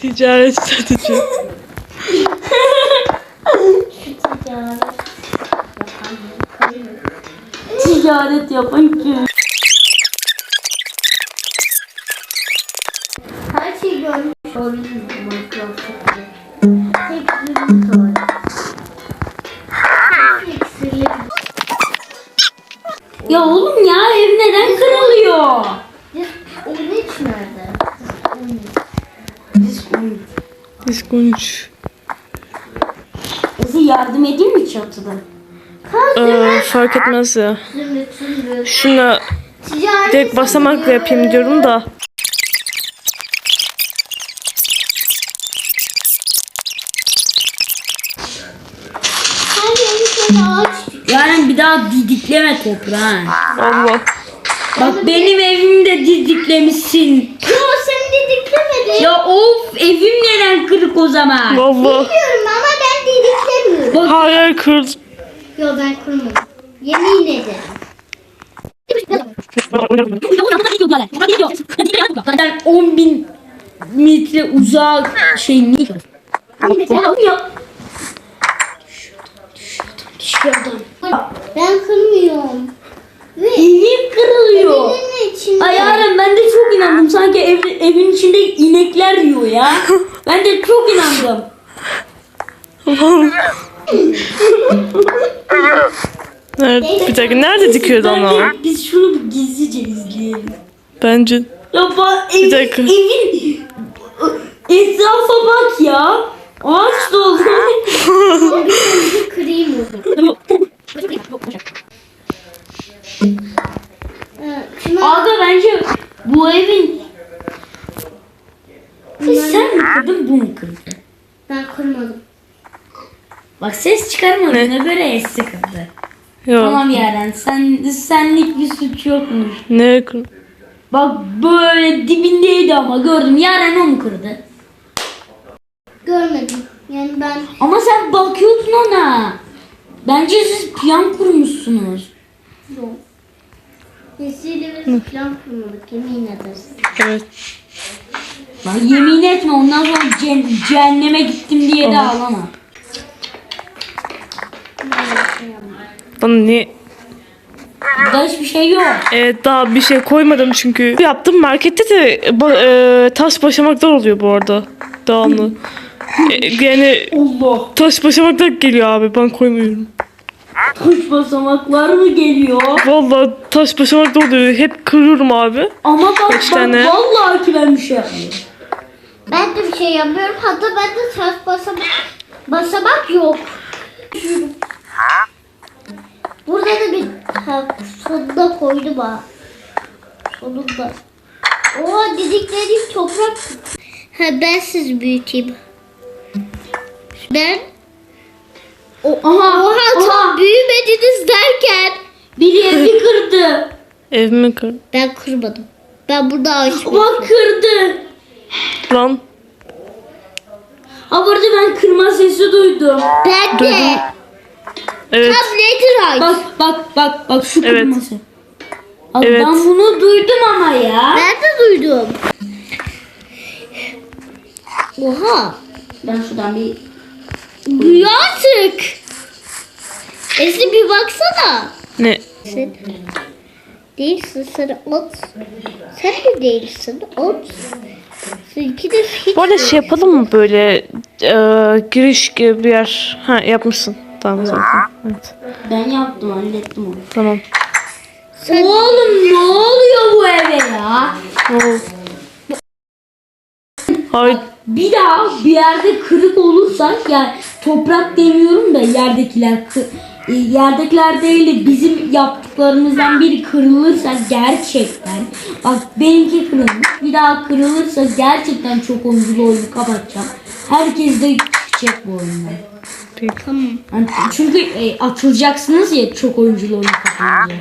Ticaret strateji. Ticaret yapan kim? Her şeyi görmüş olabiliriz bu Diskunç. Bize yardım edeyim mi çatıda? Ee, fark etmez ya. Şuna direkt basamakla yapayım diyorum da. Yani bir daha didikleme toprağı. Allah. Bak benim evimi de didiklemişsin. Didiklemedin. Ya of evim neden kırık o zaman? Allah. Bilmiyorum ama ben didiklemiyorum. Hayır kırdı. Yo ben kurmadım. Yemin ederim. Ben 10 bin metre uzak şey ne? Ben kırmıyorum. Ve Evim kırılıyor. evinin içinde. Ay Yaren ben de çok inandım. Sanki ev, evin içinde inekler yiyor ya. Ben de çok inandım. Nerede? Bir dakika nerede dikiyordu ama? Bence biz şunu bir gizlice izleyelim. Bence. Ya bak Bir ev, dakika. evin etrafa bak ya. Ağaç doldu. Bir kırayım onu. bu evin Kız sen mi kırdın bu mu kırdı? ben kırmadım. Bak ses çıkarmadığına göre Essi kırdı. Yok. Tamam Yaren sen senlik bir suç yokmuş. Ne kır? Bak böyle dibindeydi ama gördüm Yaren o mu kırdı? Görmedim. Yani ben Ama sen bakıyordun ona. Bence siz plan kurmuşsunuz. yok. Nesiyle biz plan kurmadık yemin ederiz. Evet. Bak yemin etme ondan sonra ceh- cehenneme gittim diye de ağlama. Bana ne? Burada hiçbir şey yok. Evet daha bir şey koymadım çünkü. Yaptım markette de ba- e, taş başamaklar oluyor bu arada. Devamlı. E, yani Allah. taş başamaklar geliyor abi ben koymuyorum. Taş basamaklar mı geliyor? Vallahi taş başamaklar oluyor. Hep kırıyorum abi. Ama bak Kaç bak tane? vallahi ki ben bir şey yapmıyorum. Ben de bir şey yapmıyorum. Hatta bende ters basamak, basamak yok. Burada da bir ha, sonunda koydum ha. Sonunda. Oha didiklediğim toprak. Ha ben siz büyüteyim. Ben o, Aha, oha, oha. tam büyümediniz derken Biri evi kırdı. Evimi kır. ben kırmadım. Ben burada ağaç Bak kırdı. Lan. Ha burada ben kırma sesi duydum. Ben de. Duydum. Evet. Ağaç? Bak bak bak bak şu Evet. kırması. Abi Evet. Ben bunu duydum ama ya. Ben de duydum. Oha. Ben şuradan bir Büyü artık. Baksana. Ne? Sen değilsin sen ot. Sen de değilsin ot. Seninki de hiç Bu arada şey yapalım mı böyle e, giriş gibi bir yer? Ha yapmışsın. Tamam zaten. Evet. ben yaptım hallettim onu. Tamam. Sen- Oğlum ne oluyor bu eve ya? Oldu? Hayır. Bir daha bir yerde kırık olursa yani toprak demiyorum da yerdekiler kı- e, yerdekiler değil de bizim yaptıklarımızdan biri kırılırsa gerçekten bak benimki kırılmış bir daha kırılırsa gerçekten çok oyunculu oyunu kapatacağım. Herkes de çıkacak bu oyundan. Peki. Yani çünkü e, açılacaksınız ya çok oyunculu oyun kapatınca.